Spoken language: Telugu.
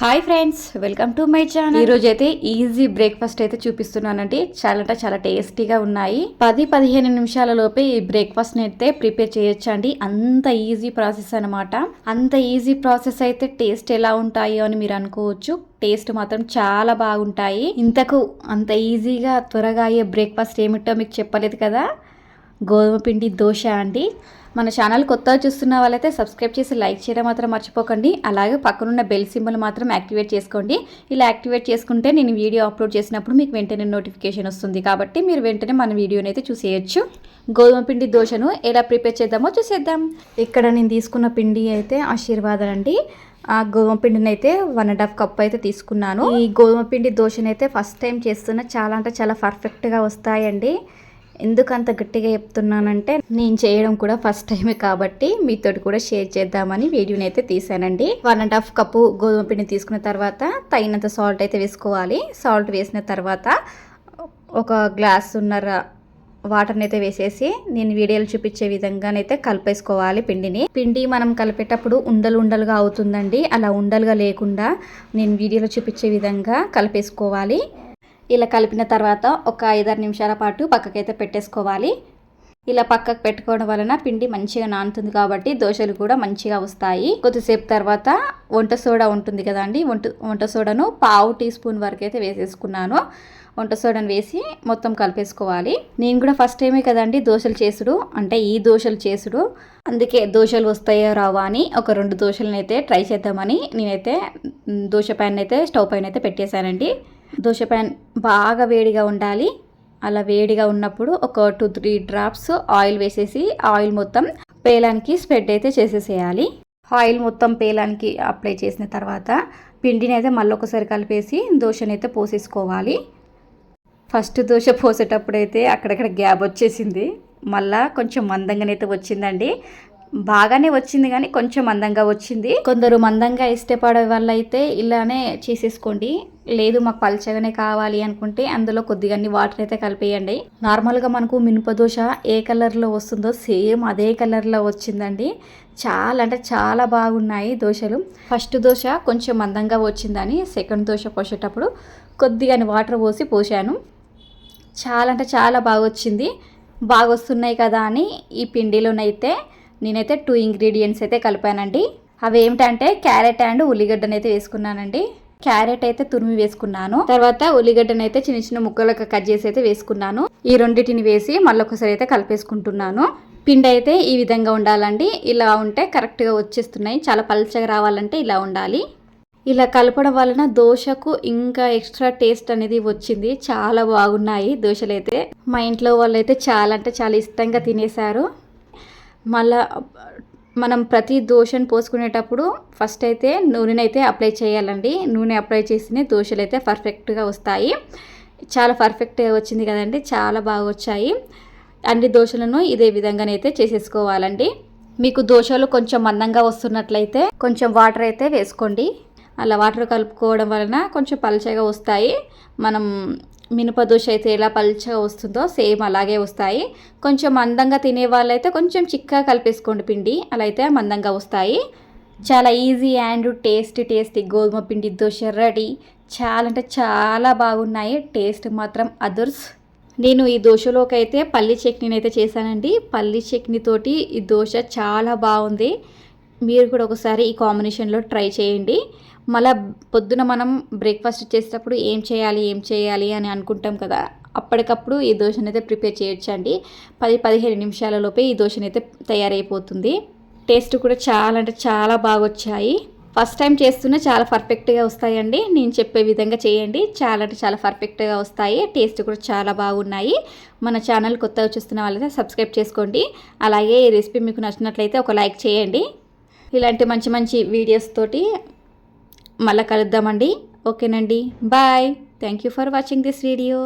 Hi friends welcome to my channel ఈరోజు అయితే ఈజీ బ్రేక్ఫాస్ట్ అయితే చూపిస్తున్నానండి. చాలా అంటే చాలా టేస్టీగా ఉన్నాయి. పది పదిహేను నిమిషాల లోపే ఈ బ్రేక్ఫాస్ట్ అయితే ప్రిపేర్ చేయొచ్చు అండి అంత ఈజీ ప్రాసెస్ అనమాట అంత ఈజీ ప్రాసెస్ అయితే టేస్ట్ ఎలా ఉంటాయో అని మీరు అనుకోవచ్చు. టేస్ట్ మాత్రం చాలా బాగుంటాయి. ఇంతకు అంత ఈజీగా త్వరగా అయ్యే బ్రేక్ఫాస్ట్ ఏమిటో మీకు చెప్పలేదు కదా. గోధుమ పిండి దోశ అండి. మన ఛానల్ కొత్తగా చూస్తున్న వాళ్ళైతే సబ్స్క్రైబ్ చేసి లైక్ చేయడం మాత్రం మర్చిపోకండి. అలాగే పక్కనున్న బెల్ సింబల్ మాత్రం యాక్టివేట్ చేసుకోండి. ఇలా యాక్టివేట్ చేసుకుంటే నేను వీడియో అప్లోడ్ చేసినప్పుడు మీకు వెంటనే నోటిఫికేషన్ వస్తుంది. కాబట్టి మీరు వెంటనే మన వీడియోని అయితే చూసేయచ్చు. గోధుమ పిండి దోశను ఎలా ప్రిపేర్ చేద్దామో చూసేద్దాం. ఇక్కడ నేను తీసుకున్న పిండి అయితే ఆశీర్వాదం అండి ఆ గోధుమ పిండిని అయితే వన్ అండ్ హాఫ్ కప్ అయితే తీసుకున్నాను. ఈ గోధుమ పిండి దోశనైతే అయితే ఫస్ట్ టైం చేస్తున్న చాలా అంటే చాలా పర్ఫెక్ట్గా వస్తాయండి. ఎందుకు అంత గట్టిగా చెప్తున్నానంటే నేను చేయడం కూడా ఫస్ట్ టైమే కాబట్టి మీతో కూడా షేర్ చేద్దామని వీడియోని అయితే తీసానండి వన్ అండ్ హాఫ్ కప్పు గోధుమ పిండి తీసుకున్న తర్వాత తగినంత సాల్ట్ అయితే వేసుకోవాలి. సాల్ట్ వేసిన తర్వాత ఒక గ్లాస్ ఉన్నర వాటర్ని అయితే వేసేసి నేను వీడియోలు చూపించే విధంగానైతే కలిపేసుకోవాలి పిండిని. పిండి మనం కలిపేటప్పుడు ఉండలు ఉండలుగా అవుతుందండి. అలా ఉండలుగా లేకుండా నేను వీడియోలో చూపించే విధంగా కలిపేసుకోవాలి. ఇలా కలిపిన తర్వాత ఒక ఐదారు నిమిషాల పాటు పక్కకైతే పెట్టేసుకోవాలి. ఇలా పక్కకు పెట్టుకోవడం వలన పిండి మంచిగా నానుతుంది కాబట్టి దోశలు కూడా మంచిగా వస్తాయి. కొద్దిసేపు తర్వాత వంట సోడా ఉంటుంది కదండి వంట వంట సోడాను పావు టీ స్పూన్ వరకు అయితే వేసేసుకున్నాను. వంట సోడాను వేసి మొత్తం కలిపేసుకోవాలి. నేను కూడా ఫస్ట్ టైమే కదండి దోశలు చేసుడు అంటే ఈ దోశలు చేసుడు. అందుకే దోశలు వస్తాయో రావా అని ఒక రెండు దోశలను అయితే ట్రై చేద్దామని నేనైతే దోశ ప్యాన్ అయితే స్టవ్ పైన అయితే పెట్టేశానండి. దోశ ప్యాన్ బాగా వేడిగా ఉండాలి. అలా వేడిగా ఉన్నప్పుడు ఒక టూ త్రీ డ్రాప్స్ ఆయిల్ వేసేసి ఆయిల్ మొత్తం పేలానికి స్ప్రెడ్ అయితే చేసేసేయాలి. ఆయిల్ మొత్తం పేలానికి అప్లై చేసిన తర్వాత పిండిని అయితే మళ్ళీ ఒకసారి కలిపేసి దోశని అయితే పోసేసుకోవాలి. ఫస్ట్ దోశ పోసేటప్పుడు అయితే అక్కడక్కడ గ్యాప్ వచ్చేసింది. మళ్ళా కొంచెం మందంగానైతే వచ్చిందండి. బాగానే వచ్చింది కానీ కొంచెం మందంగా వచ్చింది. కొందరు మందంగా ఇష్టపడే వాళ్ళు అయితే ఇలానే చేసేసుకోండి. లేదు మాకు పలచగానే కావాలి అనుకుంటే అందులో కొద్దిగా వాటర్ అయితే కలిపేయండి. నార్మల్గా మనకు మినప దోశ ఏ కలర్లో వస్తుందో సేమ్ అదే కలర్లో వచ్చిందండి. చాలా అంటే చాలా బాగున్నాయి దోశలు. ఫస్ట్ దోశ కొంచెం మందంగా వచ్చిందని సెకండ్ దోశ పోసేటప్పుడు కొద్దిగా వాటర్ పోసి పోసాను. చాలా అంటే చాలా బాగా వచ్చింది బాగా వస్తున్నాయి కదా అని ఈ పిండిలోనైతే నేనైతే టూ ఇంగ్రీడియంట్స్ అయితే కలిపానండి. అవి ఏమిటంటే క్యారెట్ అండ్ ఉల్లిగడ్డను అయితే వేసుకున్నానండి. క్యారెట్ అయితే తురిమి వేసుకున్నాను. తర్వాత ఉల్లిగడ్డను అయితే చిన్న చిన్న ముక్కలకు కట్ చేసి అయితే వేసుకున్నాను. ఈ రెండింటిని వేసి మళ్ళొకసారి అయితే కలిపేసుకుంటున్నాను. పిండి అయితే ఈ విధంగా ఉండాలండి. ఇలా ఉంటే కరెక్ట్గా వచ్చేస్తున్నాయి. చాలా పల్చగా రావాలంటే ఇలా ఉండాలి. ఇలా కలపడం వలన దోశకు ఇంకా ఎక్స్ట్రా టేస్ట్ అనేది వచ్చింది. చాలా బాగున్నాయి దోశలు అయితే మా ఇంట్లో వాళ్ళు అయితే చాలా అంటే చాలా ఇష్టంగా తినేశారు. మళ్ళా మనం ప్రతి దోశను పోసుకునేటప్పుడు ఫస్ట్ అయితే నూనెని అయితే అప్లై చేయాలండి. నూనె అప్లై చేసిన దోశలు అయితే పర్ఫెక్ట్గా వస్తాయి. చాలా పర్ఫెక్ట్గా వచ్చింది కదండి. చాలా బాగా వచ్చాయి. అన్ని దోశలను ఇదే విధంగానైతే చేసేసుకోవాలండి. మీకు దోశలు కొంచెం మందంగా వస్తున్నట్లయితే కొంచెం వాటర్ అయితే వేసుకోండి. అలా వాటర్ కలుపుకోవడం వలన కొంచెం పలచగా వస్తాయి. మనం మినప దోశ అయితే ఎలా పల్చగా వస్తుందో సేమ్ అలాగే వస్తాయి. కొంచెం మందంగా తినే వాళ్ళైతే కొంచెం చిక్కగా కలిపేసుకోండి పిండి అలా అయితే మందంగా వస్తాయి. చాలా ఈజీ అండ్ టేస్టీ టేస్టీ గోధుమ పిండి దోశ రెడీ. చాలా అంటే చాలా బాగున్నాయి. టేస్ట్ మాత్రం అదర్స్. నేను ఈ దోశలోకి అయితే పల్లి చట్నీని అయితే చేశానండి. పల్లి చట్నీతోటి ఈ దోశ చాలా బాగుంది. మీరు కూడా ఒకసారి ఈ కాంబినేషన్లో ట్రై చేయండి. మళ్ళీ పొద్దున మనం బ్రేక్ఫాస్ట్ చేసేటప్పుడు ఏం చేయాలి ఏం చేయాలి అని అనుకుంటాం కదా అప్పటికప్పుడు ఈ దోశను అయితే ప్రిపేర్ చేయొచ్చు అండి పది పదిహేను నిమిషాలలోపే ఈ దోశను అయితే తయారైపోతుంది. టేస్ట్ కూడా చాలా అంటే చాలా బాగా వచ్చాయి ఫస్ట్ టైం చేస్తూనే చాలా పర్ఫెక్ట్గా వస్తాయండి. నేను చెప్పే విధంగా చేయండి. చాలా అంటే చాలా పర్ఫెక్ట్గా వస్తాయి. టేస్ట్ కూడా చాలా బాగున్నాయి. మన ఛానల్ కొత్తగా చూస్తున్న వాళ్ళైతే సబ్స్క్రైబ్ చేసుకోండి. అలాగే ఈ రెసిపీ మీకు నచ్చినట్లయితే ఒక లైక్ చేయండి. ఇలాంటి మంచి మంచి వీడియోస్ తోటి మళ్ళీ కలుద్దామండి. ఓకేనండి. Bye. Thank you for watching this video